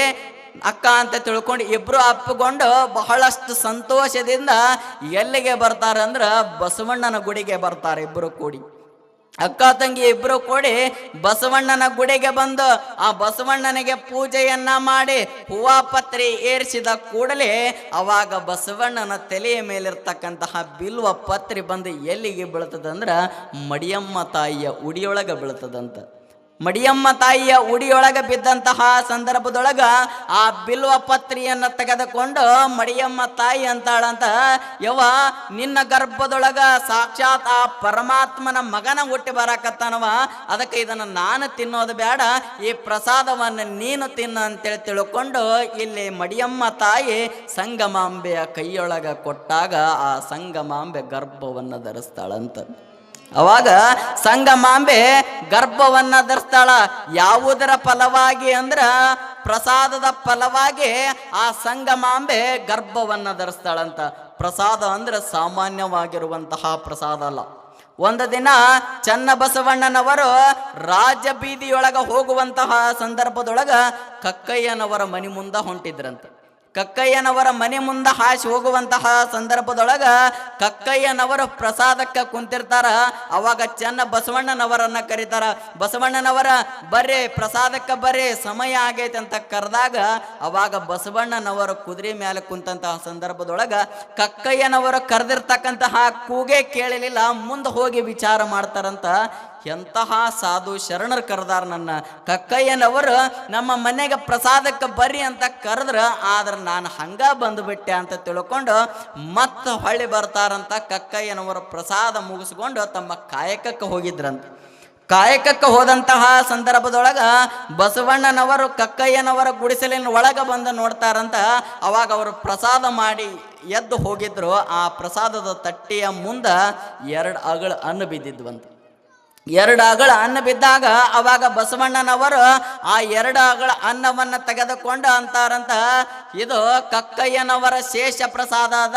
ಅಕ್ಕ ಅಂತ ತಿಳ್ಕೊಂಡು ಇಬ್ರು ಅಪ್ಪುಕೊಂಡು ಬಹಳಷ್ಟು ಸಂತೋಷದಿಂದ ಎಲ್ಲಿಗೆ ಬರ್ತಾರೆ ಅಂದ್ರೆ ಬಸವಣ್ಣನ ಗುಡಿಗೆ ಬರ್ತಾರೆ ಇಬ್ಬರು ಕೂಡಿ. ಅಕ್ಕ ತಂಗಿ ಇಬ್ರು ಕೂಡಿ ಬಸವಣ್ಣನ ಗುಡಿಗೆ ಬಂದು ಆ ಬಸವಣ್ಣನಿಗೆ ಪೂಜೆಯನ್ನ ಮಾಡಿ ಹೂವ ಪತ್ರಿ ಏರಿಸಿದ ಕೂಡಲೇ ಅವಾಗ ಬಸವಣ್ಣನ ತಲೆಯ ಮೇಲಿರ್ತಕ್ಕಂತಹ ಬಿಲ್ವ ಪತ್ರಿ ಬಂದು ಎಲ್ಲಿಗೆ ಬೀಳ್ತದಂದ್ರ ಮಡಿಯಮ್ಮ ತಾಯಿಯ ಉಡಿಯೊಳಗೆ ಬೀಳ್ತದಂತ. ಮಡಿಯಮ್ಮ ತಾಯಿಯ ಉಡಿಯೊಳಗೆ ಬಿದ್ದಂತಹ ಸಂದರ್ಭದೊಳಗ ಆ ಬಿಲ್ವ ಪತ್ರಿಯನ್ನು ತೆಗೆದುಕೊಂಡು ಮಡಿಯಮ್ಮ ತಾಯಿ ಅಂತಾಳಂತ ಯವ ನಿನ್ನ ಗರ್ಭದೊಳಗ ಸಾಕ್ಷಾತ್ ಆ ಪರಮಾತ್ಮನ ಮಗನ ಹುಟ್ಟಿ ಬರಾಕತ್ತಾನವ ಅದಕ್ಕೆ ಇದನ್ನು ನಾನು ತಿನ್ನೋದು ಬೇಡ, ಈ ಪ್ರಸಾದವನ್ನು ನೀನು ತಿನ್ನು ಅಂತೇಳಿ ತಿಳ್ಕೊಂಡು ಇಲ್ಲಿ ಮಡಿಯಮ್ಮ ತಾಯಿ ಸಂಗಮಾಂಬೆಯ ಕೈಯೊಳಗ ಕೊಟ್ಟಾಗ ಆ ಸಂಗಮಾಂಬೆ ಗರ್ಭವನ್ನು ಧರಿಸ್ತಾಳಂತ. ಅವಾಗ ಸಂಗಮಾಂಬೆ ಗರ್ಭವನ್ನ ಧರಿಸ್ತಾಳ. ಯಾವುದರ ಫಲವಾಗಿ ಅಂದ್ರ ಪ್ರಸಾದದ ಫಲವಾಗಿ ಆ ಸಂಗಮಾಂಬೆ ಗರ್ಭವನ್ನ ಧರಿಸ್ತಾಳಂತ. ಪ್ರಸಾದ ಅಂದ್ರೆ ಸಾಮಾನ್ಯವಾಗಿರುವಂತಹ ಪ್ರಸಾದ ಅಲ್ಲ. ಒಂದು ದಿನ ಚನ್ನಬಸವಣ್ಣನವರು ಬಸವಣ್ಣನವರು ರಾಜ ಬೀದಿಯೊಳಗ ಹೋಗುವಂತಹ ಸಂದರ್ಭದೊಳಗ ಕಕ್ಕಯ್ಯನವರ ಮನೆ ಮುಂದ ಹೊಂಟಿದ್ರಂತ. ಕಕ್ಕಯ್ಯನವರ ಮನೆ ಮುಂದೆ ಹಾಸಿ ಹೋಗುವಂತಹ ಸಂದರ್ಭದೊಳಗ ಕಕ್ಕಯ್ಯನವರ ಪ್ರಸಾದಕ್ಕೆ ಕುಂತಿರ್ತಾರ. ಅವಾಗ ಚೆನ್ನ ಬಸವಣ್ಣನವರನ್ನ ಕರೀತಾರ. ಬಸವಣ್ಣನವರ ಬರ್ರಿ ಪ್ರಸಾದಕ್ಕೆ ಬರ್ರಿ ಸಮಯ ಆಗೈತೆ ಅಂತ ಕರೆದಾಗ ಅವಾಗ ಬಸವಣ್ಣನವರ ಕುದುರೆ ಮೇಲೆ ಕುಂತಹ ಸಂದರ್ಭದೊಳಗ ಕಕ್ಕಯ್ಯನವರು ಕರೆದಿರ್ತಕ್ಕಂತಹ ಕೂಗೆ ಕೇಳಲಿಲ್ಲ. ಮುಂದೆ ಹೋಗಿ ವಿಚಾರ ಮಾಡ್ತಾರಂತ ಎಂತಹ ಸಾಧು ಶರಣರು ಕರೆದಾರ ನನ್ನ ಕಕ್ಕಯ್ಯನವರು, ನಮ್ಮ ಮನೆಗೆ ಪ್ರಸಾದಕ್ಕೆ ಬರ್ರಿ ಅಂತ ಕರೆದ್ರ, ಆದ್ರೆ ನಾನು ಹಂಗ ಬಂದುಬಿಟ್ಟೆ ಅಂತ ತಿಳ್ಕೊಂಡು ಮತ್ತೆ ಹೊಳ್ಳಿ ಬರ್ತಾರಂತ ಕಕ್ಕಯ್ಯನವರು ಪ್ರಸಾದ ಮುಗಿಸ್ಕೊಂಡು ತಮ್ಮ ಕಾಯಕಕ್ಕೆ ಹೋಗಿದ್ರಂತ. ಕಾಯಕಕ್ಕೆ ಹೋದಂತಹ ಸಂದರ್ಭದೊಳಗ ಬಸವಣ್ಣನವರು ಕಕ್ಕಯ್ಯನವರ ಗುಡಿಸಲಿನ ಒಳಗೆ ಬಂದು ನೋಡ್ತಾರಂತ, ಅವಾಗ ಅವರು ಪ್ರಸಾದ ಮಾಡಿ ಎದ್ದು ಹೋಗಿದ್ರು. ಆ ಪ್ರಸಾದದ ತಟ್ಟೆಯ ಮುಂದೆ ಎರಡು ಅಗಳ ಅನ್ನ ಬಿದ್ದಿದ್ವಂತ. ಎರಡು ಅಗಳ ಅನ್ನ ಬಿದ್ದಾಗ ಅವಾಗ ಬಸವಣ್ಣನವರು ಆ ಎರಡು ಅಗಳ ಅನ್ನವನ್ನು ತೆಗೆದುಕೊಂಡು ಅಂತಾರಂತ. ಇದು ಕಕ್ಕಯ್ಯನವರ ಶೇಷ ಪ್ರಸಾದ ಅದ.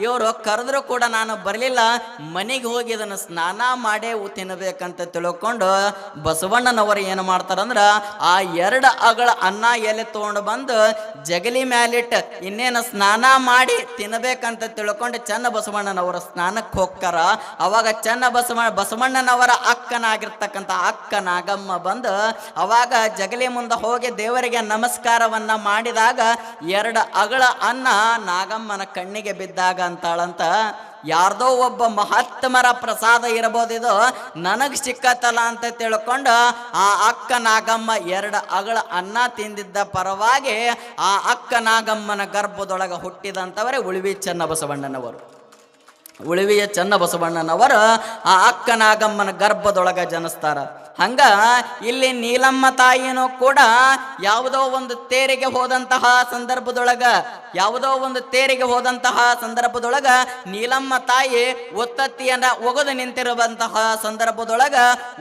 ಇವರು ಕರೆದ್ರೂ ಕೂಡ ನಾನು ಬರಲಿಲ್ಲ. ಮನೆಗೆ ಹೋಗಿ ಇದನ್ನು ಸ್ನಾನ ಮಾಡೇ ತಿನ್ನಬೇಕಂತ ತಿಳ್ಕೊಂಡು ಬಸವಣ್ಣನವರು ಏನು ಮಾಡ್ತಾರಂದ್ರೆ ಆ ಎರಡು ಅಗಳ ಅನ್ನ ಎಲೆ ತೊಗೊಂಡು ಬಂದು ಜಗಲಿ ಮ್ಯಾಲಿಟ್ಟು ಇನ್ನೇನು ಸ್ನಾನ ಮಾಡಿ ತಿನ್ನಬೇಕಂತ ತಿಳ್ಕೊಂಡು ಚೆನ್ನ ಬಸವಣ್ಣನವರ ಸ್ನಾನಕ್ಕೆ ಹೋಗ್ತಾರ. ಅವಾಗ ಚೆನ್ನ ಬಸವ ಬಸವಣ್ಣನವರ ಅಕ್ಕನಾಗಿರ್ತಕ್ಕಂಥ ಅಕ್ಕ ನಾಗಮ್ಮ ಬಂದು ಅವಾಗ ಜಗಲಿ ಮುಂದೆ ಹೋಗಿ ದೇವರಿಗೆ ನಮಸ್ಕಾರವನ್ನ ಮಾಡಿದಾಗ ಎರಡು ಅಗಳ ಅನ್ನ ನಾಗಮ್ಮನ ಕಣ್ಣಿಗೆ ಬಿದ್ದಾಗ ಅಂತಾಳಂತ. ಯಾರ್ದೋ ಒಬ್ಬ ಮಹಾತ್ಮರ ಪ್ರಸಾದ ಇರಬಹುದಿದು ನನಗೆ ಸಿಕ್ಕತ್ತಲ್ಲ ಅಂತ ತಿಳ್ಕೊಂಡು ಆ ಅಕ್ಕ ನಾಗಮ್ಮ ಎರಡು ಅಗಳ ಅನ್ನ ತಿಂದಿದ್ದ ಪರವಾಗಿ ಆ ಅಕ್ಕ ನಾಗಮ್ಮನ ಗರ್ಭದೊಳಗೆ ಹುಟ್ಟಿದಂಥವರೇ ಉಳಿವಿ ಚೆನ್ನ ಬಸವಣ್ಣನವರು ಉಳಿವಿಯ ಚನ್ನ ಬಸವಣ್ಣನವರು ಆ ಅಕ್ಕನಾಗಮ್ಮನ ಗರ್ಭದೊಳಗ ಜನಿಸ್ತಾರ. ಹಂಗ ಇಲ್ಲಿ ನೀಲಮ್ಮ ತಾಯಿನೂ ಕೂಡ ಯಾವುದೋ ಒಂದು ತೇರಿಗೆ ಹೋದಂತಹ ಸಂದರ್ಭದೊಳಗ ಯಾವುದೋ ಒಂದು ತೇರಿಗೆ ಹೋದಂತಹ ಸಂದರ್ಭದೊಳಗ ನೀಲಮ್ಮ ತಾಯಿ ಉತ್ತತ್ತಿಯನ್ನ ಒಗದು ನಿಂತಿರುವಂತಹ ಸಂದರ್ಭದೊಳಗ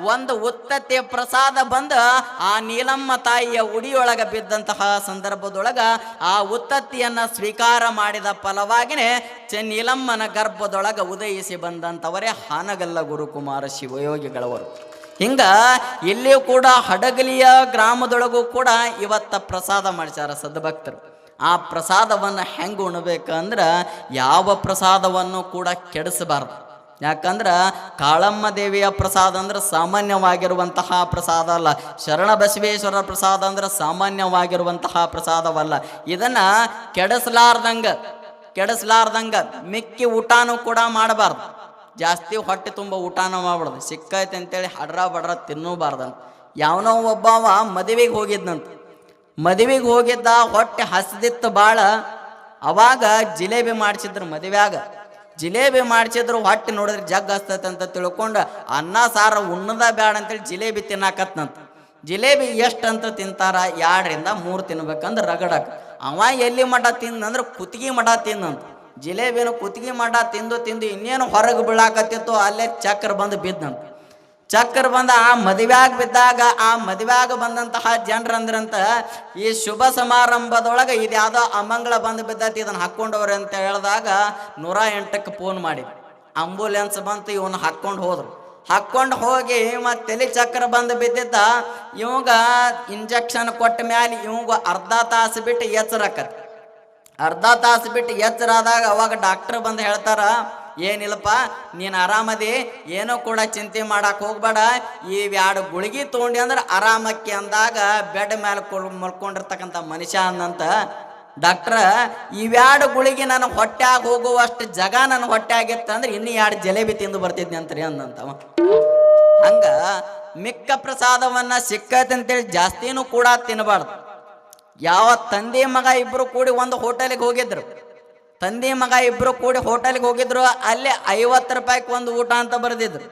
ಒಂದು ಉತ್ತತ್ತಿಯ ಪ್ರಸಾದ ಬಂದ ಆ ನೀಲಮ್ಮ ತಾಯಿಯ ಉಡಿಯೊಳಗ ಬಿದ್ದಂತಹ ಸಂದರ್ಭದೊಳಗ ಆ ಉತ್ತತ್ತಿಯನ್ನ ಸ್ವೀಕಾರ ಮಾಡಿದ ಫಲವಾಗಿನೇ ಚ ನೀಲಮ್ಮನ ಗರ್ಭದೊಳಗ ಉದಯಿಸಿ ಬಂದಂಥವರೇ ಹಾನಗಲ್ಲ ಗುರುಕುಮಾರ ಶಿವಯೋಗಿಗಳವರು. ಹಿಂಗ ಇಲ್ಲಿಯೂ ಕೂಡ ಹಡಗಲಿಯ ಗ್ರಾಮದೊಳಗೂ ಕೂಡ ಇವತ್ತ ಪ್ರಸಾದ ಮಾಡಿಸ್ಯಾರ ಸದ್ಭಕ್ತರು. ಆ ಪ್ರಸಾದವನ್ನು ಹೆಂಗೆ ಉಣ್ಬೇಕಂದ್ರೆ ಯಾವ ಪ್ರಸಾದವನ್ನು ಕೂಡ ಕೆಡಿಸಬಾರ್ದು. ಯಾಕಂದ್ರೆ ಕಾಳಮ್ಮ ದೇವಿಯ ಪ್ರಸಾದ ಅಂದ್ರೆ ಸಾಮಾನ್ಯವಾಗಿರುವಂತಹ ಪ್ರಸಾದ ಅಲ್ಲ. ಶರಣ ಬಸವೇಶ್ವರ ಪ್ರಸಾದ ಅಂದ್ರೆ ಸಾಮಾನ್ಯವಾಗಿರುವಂತಹ ಪ್ರಸಾದವಲ್ಲ. ಇದನ್ನ ಕೆಡಿಸ್ಲಾರ್ದಂಗೆ ಕೆಡಿಸ್ಲಾರ್ದಂಗೆ ಮಿಕ್ಕಿ ಊಟನೂ ಕೂಡ ಮಾಡಬಾರ್ದು. ಜಾಸ್ತಿ ಹೊಟ್ಟೆ ತುಂಬ ಊಟನ ಮಾಡ್ಬಾರ್ದು. ಸಿಕ್ಕೈತೆ ಅಂತೇಳಿ ಹಡ್ರ ಬಡ್ರ ತಿನ್ನೂಬಾರ್ದಂತ ಯಾವನೋ ಒಬ್ಬವ ಮದುವೆಗೆ ಹೋಗಿದ್ನಂತ. ಮದುವೆಗೆ ಹೋಗಿದ್ದ, ಹೊಟ್ಟೆ ಹಸದಿತ್ತು ಭಾಳ ಅವಾಗ ಜಿಲೇಬಿ ಮಾಡಿಸಿದ್ರು ಮದುವೆಯಾಗ. ಜಿಲೇಬಿ ಮಾಡಿಸಿದ್ರು, ಹೊಟ್ಟೆ ನೋಡಿದ್ರೆ ಜಗ್ ಹಸ್ತೈತೆ ಅಂತ ತಿಳ್ಕೊಂಡು ಅನ್ನ, ಸಾರ, ಉಣ್ಣದ ಬ್ಯಾಡ ಅಂತೇಳಿ ಜಿಲೇಬಿ ತಿನ್ನಾಕತ್ನಂತ. ಜಿಲೇಬಿ ಎಷ್ಟು ಅಂತ ತಿಂತಾರ? ಎರಡರಿಂದ ಮೂರು ತಿನ್ಬೇಕಂದ್ರೆ ರಗಡಕ್ಕೆ ಅವ ಎಲ್ಲಿ ಮಠ ತಿಂದಂದ್ರೆ ಕುತ್ತಿಗೆ ಮಠ ತಿಂದಂತ. ಜಿಲೇಬಿನ ಕುತ್ತಿಗೆ ಮಠ ತಿಂದು ತಿಂದು ಇನ್ನೇನು ಹೊರಗೆ ಬೀಳಾಕತ್ತಿತ್ತು ಅಲ್ಲೇ ಚಕ್ರ ಬಂದು ಬಿದ್ದಂತ. ಚಕ್ರ ಬಂದ, ಆ ಮದುವೆಯಾಗ ಬಿದ್ದಾಗ, ಆ ಮದುವೆಯಾಗ ಬಂದಂತಹ ಜನರಂದ್ರಂತ ಈ ಶುಭ ಸಮಾರಂಭದೊಳಗೆ ಇದ್ಯಾವುದೋ ಅಮಂಗಳ ಬಂದು ಬಿದ್ದೈತಿ, ಇದನ್ನು ಹಾಕ್ಕೊಂಡವ್ರೆ ಅಂತ ಹೇಳಿದಾಗ ನೂರ ಎಂಟಕ್ಕೆ ಫೋನ್ ಮಾಡಿ ಆಂಬುಲೆನ್ಸ್ ಬಂತು, ಇವನು ಹಾಕ್ಕೊಂಡು ಹೋದ್ರು. ಹಾಕ್ಕೊಂಡು ಹೋಗಿ ಮತ್ತೆ ತಲೆ ಚಕ್ರ ಬಂದು ಬಿದ್ದಿದ್ದ, ಇವಾಗ ಇಂಜೆಕ್ಷನ್ ಕೊಟ್ಟ ಮ್ಯಾಲೆ ಇವಂಗ ಅರ್ಧ ತಾಸು ಬಿಟ್ಟು ಎಚ್ಚರಕತ್ತೆ ಅರ್ಧ ತಾಸು ಬಿಟ್ಟು ಎಚ್ಚರಾದಾಗ ಅವಾಗ ಡಾಕ್ಟರ್ ಬಂದು ಹೇಳ್ತಾರ ಏನಿಲ್ಲಪ್ಪ, ನೀನು ಆರಾಮದಿ? ಏನೋ ಕೂಡ ಚಿಂತೆ ಮಾಡಕ್ಕೆ ಹೋಗ್ಬೇಡ. ಈ ಎರಡು ಗುಳಿಗೆ ತೊಗೊಂಡಿ ಅಂದ್ರೆ ಆರಾಮಕ್ಕೆ ಅಂದಾಗ ಬೆಡ್ ಮೇಲೆ ಮಲ್ಕೊಂಡಿರ್ತಕ್ಕಂಥ ಮನುಷ್ಯ ಅಂದಂತ ಡಾಕ್ಟ್ರ ಇವೆರಡು ಗುಳಿಗೆ ನನ್ನ ಹೊಟ್ಯಾಗ ಹೋಗುವಷ್ಟು ಜಗ ನನ್ನ ಹೊಟ್ಟೆ ಆಗಿತ್ತು ಅಂದ್ರೆ ಇನ್ನೂ ಎರಡು ಜಲೇಬಿ ತಿಂದು ಬರ್ತಿದ್ನಿ ಅಂತ್ರಿ ಅಂದಂತವ ಹಂಗ ಮಿಕ್ಕ ಪ್ರಸಾದವನ್ನ ಸಿಕ್ಕೈತೆ ಅಂತೇಳಿ ಜಾಸ್ತಿನೂ ಕೂಡ ತಿನ್ನಬಾರ್ದು ಯಾವ ತಂದೆ ಮಗ ಇಬ್ರು ಕೂಡಿ ಒಂದು ಹೋಟೆಲಿಗೆ ಹೋಗಿದ್ರು. ತಂದೆ ಮಗ ಇಬ್ರು ಕೂಡಿ ಹೋಟೆಲ್ಗೆ ಹೋಗಿದ್ರು, ಅಲ್ಲಿ ಐವತ್ತು ರೂಪಾಯಿಗೆ ಒಂದು ಊಟ ಅಂತ ಬರೆದಿದ್ರು.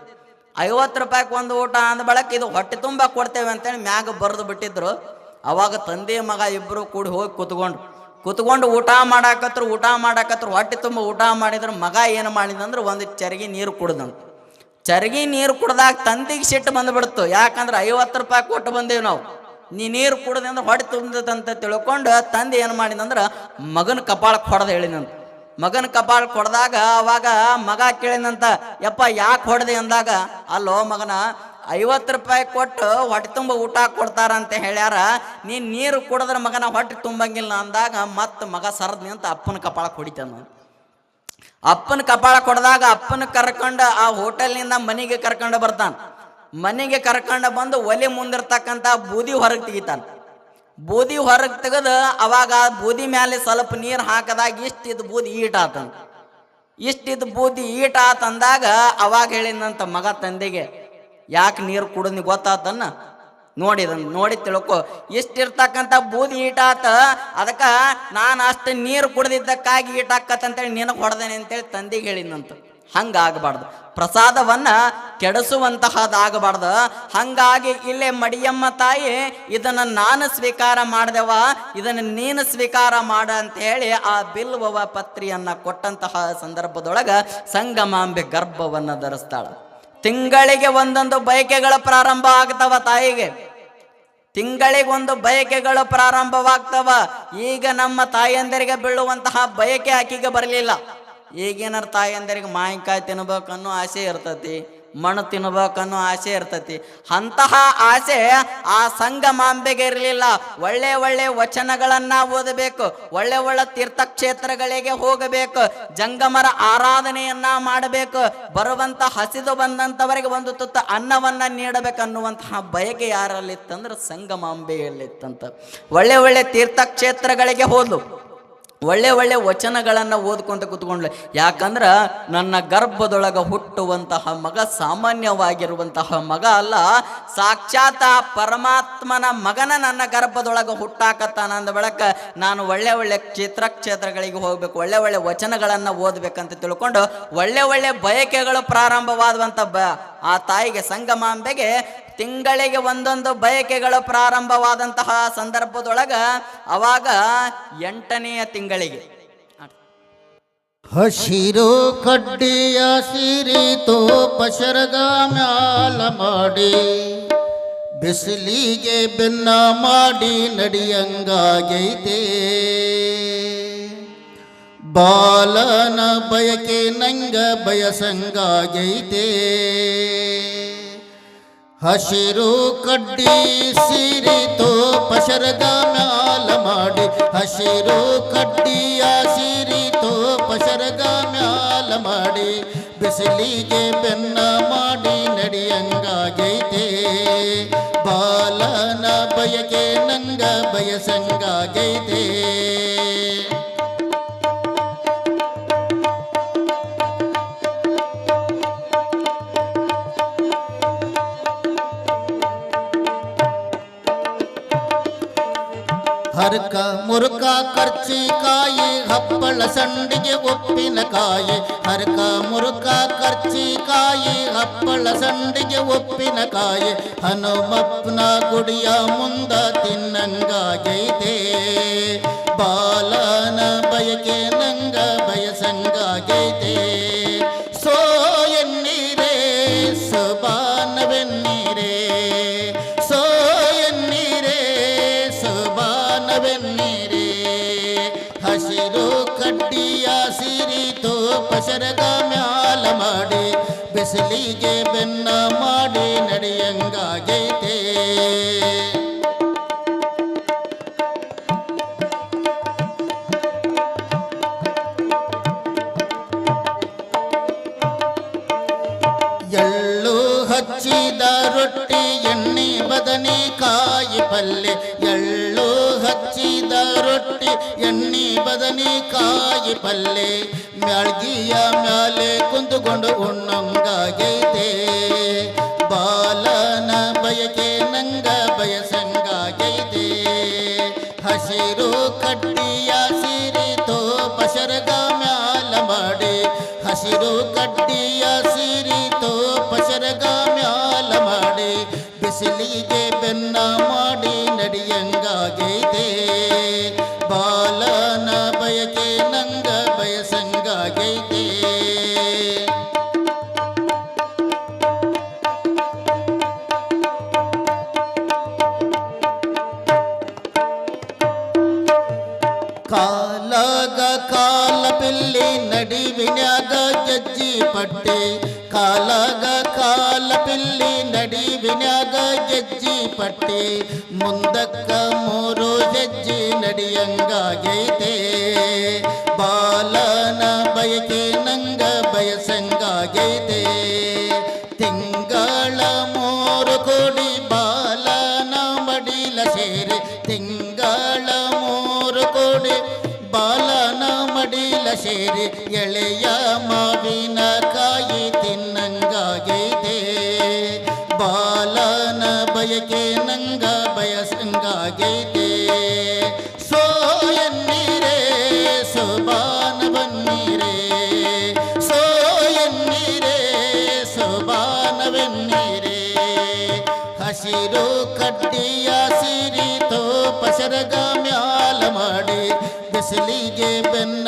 ಐವತ್ತು ರೂಪಾಯಿಗೆ ಒಂದು ಊಟ ಅಂದ ಬಳಕ ಇದು ಹೊಟ್ಟೆ ತುಂಬ ಕೊಡ್ತೇವೆ ಅಂತೇಳಿ ಮ್ಯಾಗ ಬರೆದು ಬಿಟ್ಟಿದ್ರು. ಅವಾಗ ತಂದೆ ಮಗ ಇಬ್ರು ಕೂಡಿ ಹೋಗಿ ಕುತ್ಕೊಂಡು ಕುತ್ಕೊಂಡು ಊಟ ಮಾಡಾಕತ್ರು ಊಟ ಮಾಡಾಕತ್ರು, ಹೊಟ್ಟೆ ತುಂಬ ಊಟ ಮಾಡಿದ್ರು. ಮಗ ಏನು ಮಾಡಿದಂದ್ರೆ ಒಂದು ಚರಗಿ ನೀರು ಕುಡ್ದಂತ ಚರಗಿ ನೀರು ಕುಡ್ದಾಗ ತಂದೆಗೆ ಸಿಟ್ಟು ಬಂದ್ಬಿಡ್ತು. ಯಾಕಂದ್ರೆ ಐವತ್ತು ರೂಪಾಯಿ ಕೊಟ್ಟು ಬಂದೇವು ನಾವು. ನೀ ನೀರು ಕುಡ್ದೆ ಅಂದ್ರೆ ಹೊಟ್ಟೆ ತುಂಬದಂತ ತಿಳ್ಕೊಂಡು ತಂದೆ ಏನು ಮಾಡಿದಂದ್ರೆ ಮಗನ ಕಪಾಳಕ್ಕೆ ಹೊಡೆದು ಹೇಳಿದಂತ ಮಗನ ಕಪಾಳಕ್ಕೆ ಹೊಡೆದಾಗ ಅವಾಗ ಮಗ ಕೇಳಿದಂತ ಯಪ್ಪ, ಯಾಕೆ ಹೊಡೆದೆ? ಅಂದಾಗ, ಅಲ್ಲೋ ಮಗನ, ಐವತ್ತು ರೂಪಾಯಿ ಕೊಟ್ಟು ಹೊಟ್ಟೆ ತುಂಬ ಊಟ ಕೊಡ್ತಾರಂತ ಹೇಳ್ಯಾರ. ನೀನು ನೀರು ಕುಡಿದ್ರೆ ಮಗನ ಹೊಟ್ಟೆ ತುಂಬಂಗಿಲ್ಲ ಅಂದಾಗ ಮತ್ತೆ ಮಗ ಸರದ್ ನಿಂತ ಅಪ್ಪನ ಕಪಾಳಕ್ಕೆ ಹೊಡಿತಾನ. ಅಪ್ಪನ ಕಪಾಳ ಕೊಡ್ದಾಗ ಅಪ್ಪನ ಕರ್ಕೊಂಡು ಆ ಹೋಟೆಲ್ನಿಂದ ಮನೆಗೆ ಕರ್ಕೊಂಡು ಬರ್ತಾನ. ಮನೆಗೆ ಕರ್ಕೊಂಡು ಬಂದು ಒಲೆ ಮುಂದಿರ್ತಕ್ಕಂಥ ಬೂದಿ ಹೊರಗೆ ತೆಗಿತಾನ. ಬೂದಿ ಹೊರಗೆ ತೆಗೆದು ಅವಾಗ ಬೂದಿ ಮೇಲೆ ಸ್ವಲ್ಪ ನೀರು ಹಾಕದಾಗ ಇಷ್ಟಿದ್ದು ಬೂದಿ ಈಟ್ ಆತಂತ ಇಷ್ಟಿದ್ದು ಬೂದಿ ಈಟ್ ಆತಂದಾಗ ಅವಾಗ ಹೇಳಿದಂತ ಮಗ ತಂದೆಗೆ, ಯಾಕೆ ನೀರು ಕುಡಿದ್ ಗೊತ್ತಾತನ್ನ ನೋಡಿದನ್ ನೋಡಿ ತಿಳ್ಕೊ. ಇಷ್ಟಿರ್ತಕ್ಕಂಥ ಬೂದಿ ಈಟಾತ ಅದಕ್ಕೆ ನಾನು ಅಷ್ಟು ನೀರು ಕುಡ್ದಿದ್ದಕ್ಕಾಗಿ ಈಟಾಕತ್ತಂತೇಳಿ ನಿನಗೆ ಹೊಡೆದೇನೆ ಅಂತೇಳಿ ತಂದೆಗೆ ಹೇಳಿದಂತ ಹಂಗಾಗಬಾರ್ದು. ಪ್ರಸಾದವನ್ನ ಕೆಡಿಸುವಂತಹದಾಗಬಾರ್ದು. ಹಂಗಾಗಿ ಇಲ್ಲೇ ಮಡಿಯಮ್ಮ ತಾಯಿ, ಇದನ್ನ ನಾನು ಸ್ವೀಕಾರ ಮಾಡಿದೆವ, ಇದನ್ನ ನೀನು ಸ್ವೀಕಾರ ಮಾಡ ಅಂತ ಹೇಳಿ ಆ ಬಿಲ್ವವ ಪತ್ರಿಯನ್ನ ಕೊಟ್ಟಂತಹ ಸಂದರ್ಭದೊಳಗೆ ಸಂಗಮಾಂಬೆ ಗರ್ಭವನ್ನ ಧರಿಸ್ತಾಳ. ತಿಂಗಳಿಗೆ ಒಂದೊಂದು ಬಯಕೆಗಳ ಪ್ರಾರಂಭ ಆಗ್ತವ ತಾಯಿಗೆ. ತಿಂಗಳಿಗೊಂದು ಬಯಕೆಗಳು ಪ್ರಾರಂಭವಾಗ್ತವ. ಈಗ ನಮ್ಮ ತಾಯಂದಿರಿಗೆ ಬೀಳುವಂತಹ ಬಯಕೆ ಆಕಿಗೆ ಬರಲಿಲ್ಲ. ಈಗಿನ ತಾಯಂದರಿಗೆ ಮಾವಿನಕಾಯಿ ತಿನ್ಬೇಕನ್ನೋ ಆಸೆ ಇರ್ತತಿ, ಮಣ್ಣು ತಿನ್ಬೇಕನ್ನೋ ಆಸೆ ಇರ್ತತಿ. ಅಂತಹ ಆಸೆ ಆ ಸಂಗಮಾಂಬೆಗೆ ಇರಲಿಲ್ಲ. ಒಳ್ಳೆ ಒಳ್ಳೆ ವಚನಗಳನ್ನ ಓದಬೇಕು, ಒಳ್ಳೆ ಒಳ್ಳೆ ತೀರ್ಥಕ್ಷೇತ್ರಗಳಿಗೆ ಹೋಗಬೇಕು, ಜಂಗಮರ ಆರಾಧನೆಯನ್ನ ಮಾಡಬೇಕು, ಬರುವಂತ ಹಸಿದು ಬಂದಂಥವರಿಗೆ ಒಂದು ತುತ್ತ ಅನ್ನವನ್ನ ನೀಡಬೇಕನ್ನುವಂತಹ ಬಯಕೆ ಯಾರಲ್ಲಿತ್ತಂದ್ರೆ ಸಂಗಮಾಂಬೆಯಲ್ಲಿತ್ತಂತ ಒಳ್ಳೆ ಒಳ್ಳೆ ತೀರ್ಥಕ್ಷೇತ್ರಗಳಿಗೆ ಹೋದ್ಲು. ಒಳ್ಳೆ ಒಳ್ಳೆ ವಚನಗಳನ್ನು ಓದ್ಕೊಂತ ಕೂತ್ಕೊಂಡ್ಲೆ. ಯಾಕಂದ್ರೆ ನನ್ನ ಗರ್ಭದೊಳಗೆ ಹುಟ್ಟುವಂತಹ ಮಗ ಸಾಮಾನ್ಯವಾಗಿರುವಂತಹ ಮಗ ಅಲ್ಲ, ಸಾಕ್ಷಾತ್ ಪರಮಾತ್ಮನ ಮಗನ ನನ್ನ ಗರ್ಭದೊಳಗೆ ಹುಟ್ಟಾಕತ್ತಾನ ಅಂದ ಬೆಳಕ ನಾನು ಒಳ್ಳೆ ಒಳ್ಳೆ ಕ್ಷೇತ್ರ ಕ್ಷೇತ್ರಗಳಿಗೆ ಹೋಗ್ಬೇಕು, ಒಳ್ಳೆ ಒಳ್ಳೆ ವಚನಗಳನ್ನು ಓದಬೇಕಂತ ತಿಳ್ಕೊಂಡು ಒಳ್ಳೆ ಒಳ್ಳೆ ಬಯಕೆಗಳು ಪ್ರಾರಂಭವಾದಂಥ ಬ ಆ ತಾಯಿಗೆ ಸಂಗಮಾಂಬೆಗೆ ತಿಂಗಳಿಗೆ ಒಂದೊಂದು ಬಯಕೆಗಳು ಪ್ರಾರಂಭವಾದಂತಹ ಸಂದರ್ಭದೊಳಗ ಅವಾಗ ಎಂಟನೆಯ ತಿಂಗಳಿಗೆ. ಹಸಿರು ಕಡ್ಡಿಯ ಸಿರಿತು ಶರದ ಮ್ಯಾಲ ಮಾಡಿ, ಬಿಸಿಲಿಗೆ ಬೆನ್ನ ಮಾಡಿ ನಡಿಯಂಗಾಗೈತೆ. ಬಾಲನ ಬಯಕೆ ನಂಗ ಬಯಸಂಗಾಗೈತೆ. ಹಸಿರು ಕಡ್ಡಿ ಸಿರಿತು, ಪಶರದ ಮ್ಯಾಲ ಮಾಡಿ. ಹಸಿರು ಕಡ್ಡಿಯ ಸಿರಿತು, ಪಶರದ ಮ್ಯಾಲ ಮಾಡಿ. ಬಿಸಿಲಿಗೆ ಬೆನ್ನ ಮಾಡಿ ನಡಿಯಂಗಾಗೈತೆ ಮುರುಕ ಕರ್ಚಿಕಾಯಿ ಹಪ್ಪಳ ಸಂಡಿಗೆ ಉಪ್ಪಿನಕಾಯಿ ಹರಕ, ಮುರುಕ ಕರ್ಚಿಕಾಯಿ ಹಪ್ಪಳ ಸಂಡಿಗೆ ಉಪ್ಪಿನಕಾಯಿ ಹನುಮಪ್ಪನ ಗುಡಿಯ ಮುಂದ ತಿನ್ನಂಗಾಗೈತೆ. ಬಾಲನ ಬಯಕೆ ನಂಗ ಬಯಸಂಗಾಗೈತೆ. ಬಿಸಿಲಿಗೆ ಬೆನ್ನ ಮಾಡಿ ನಡೆಯಂಗಾಗೈತೆ. ಎಳ್ಳು ಹಚ್ಚಿದ ರೊಟ್ಟಿ, ಎಣ್ಣೆ ಬದನೆಕಾಯಿ ಪಲ್ಲೆ. ಎಳ್ಳು ಹಚ್ಚಿದ ರೊಟ್ಟಿ, ಎಣ್ಣೆ ಬದನೆಕಾಯಿ ಪಲ್ಲೆ. ಮ್ಯಾಳ್ಗಿಯ ಮ್ಯಾಲೆ ಕುಂತುಕೊಂಡು ಉಣ್ಣಂಗಾಗೈತೆ ಬಾಲನ ಬಯಕೆ ನಂಗ ಬಯಸಂಗಾಗೈತೆ. ಹಸಿರು ಕಡ್ಡಿಯ ಸಿರಿತೋ ಪಸರಗ ಮ್ಯಾಲ ಮಾಡಿ. ಹಸಿರು ಕಡ್ಡಿಯ ಸಿರಿತೋ ಪಸರಗ ಮ್ಯಾಲ ಮಾಡಿ. ಬಿಸಿಲಿಗೆ ನಡಿವಿನ್ಯಾಗ ಗೆಜ್ಜಿ ಪಟ್ಟಿ. ಮುಂದಕ್ಕ ಮೂರು ಹೆಜ್ಜಿ ಬಯಕೆ ನಂಗ ಬಯಸಂಗಾಗೈತೆ ಸೋ ಎನ್ನೀರೇ ಸೋಬಾನ ಬನ್ನೀರೇ. ಸೋ ಎನ್ನೀರೇ ಸೋಬಾನವೆನ್ನೀರೇ ಹಸಿರು ಕಡ್ಡಿಯ ಸಿರಿತೋ ಪಸರಗ ಮ್ಯಾಲ ಮಾಡಿ ಬಿಸಿಲಿಗೆ ಬೆನ್ನ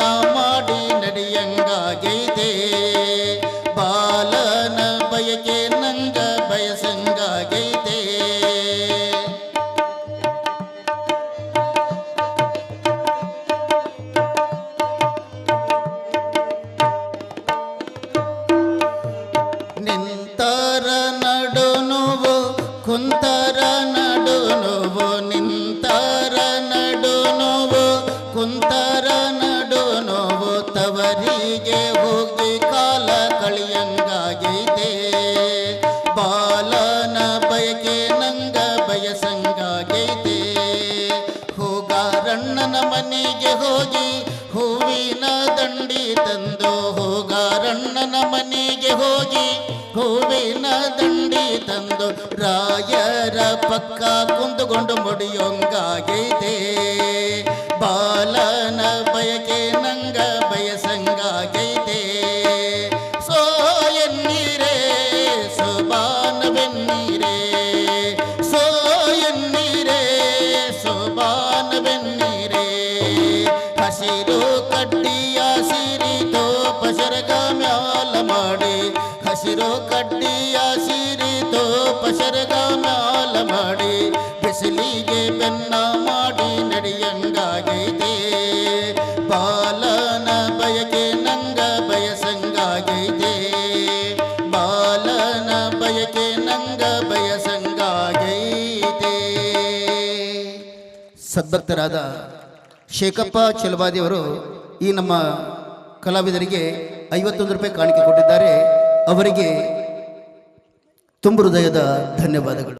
ಪಕ್ಕ ಕುಂದುಕೊಂಡು ಮುಡಿಯೊಂಗಾಗೈತೆ ಬಾಲನ ಬಯಕೆ ಸದ್ಭಕ್ತರಾದ ಶೇಖಪ್ಪ ಚಲವಾದಿಯವರು ಈ ನಮ್ಮ ಕಲಾವಿದರಿಗೆ ಐವತ್ತೊಂದು ರೂಪಾಯಿ ಕಾಣಿಕೆ ಕೊಟ್ಟಿದ್ದಾರೆ. ಅವರಿಗೆ ತುಂಬು ಹೃದಯದ ಧನ್ಯವಾದಗಳು.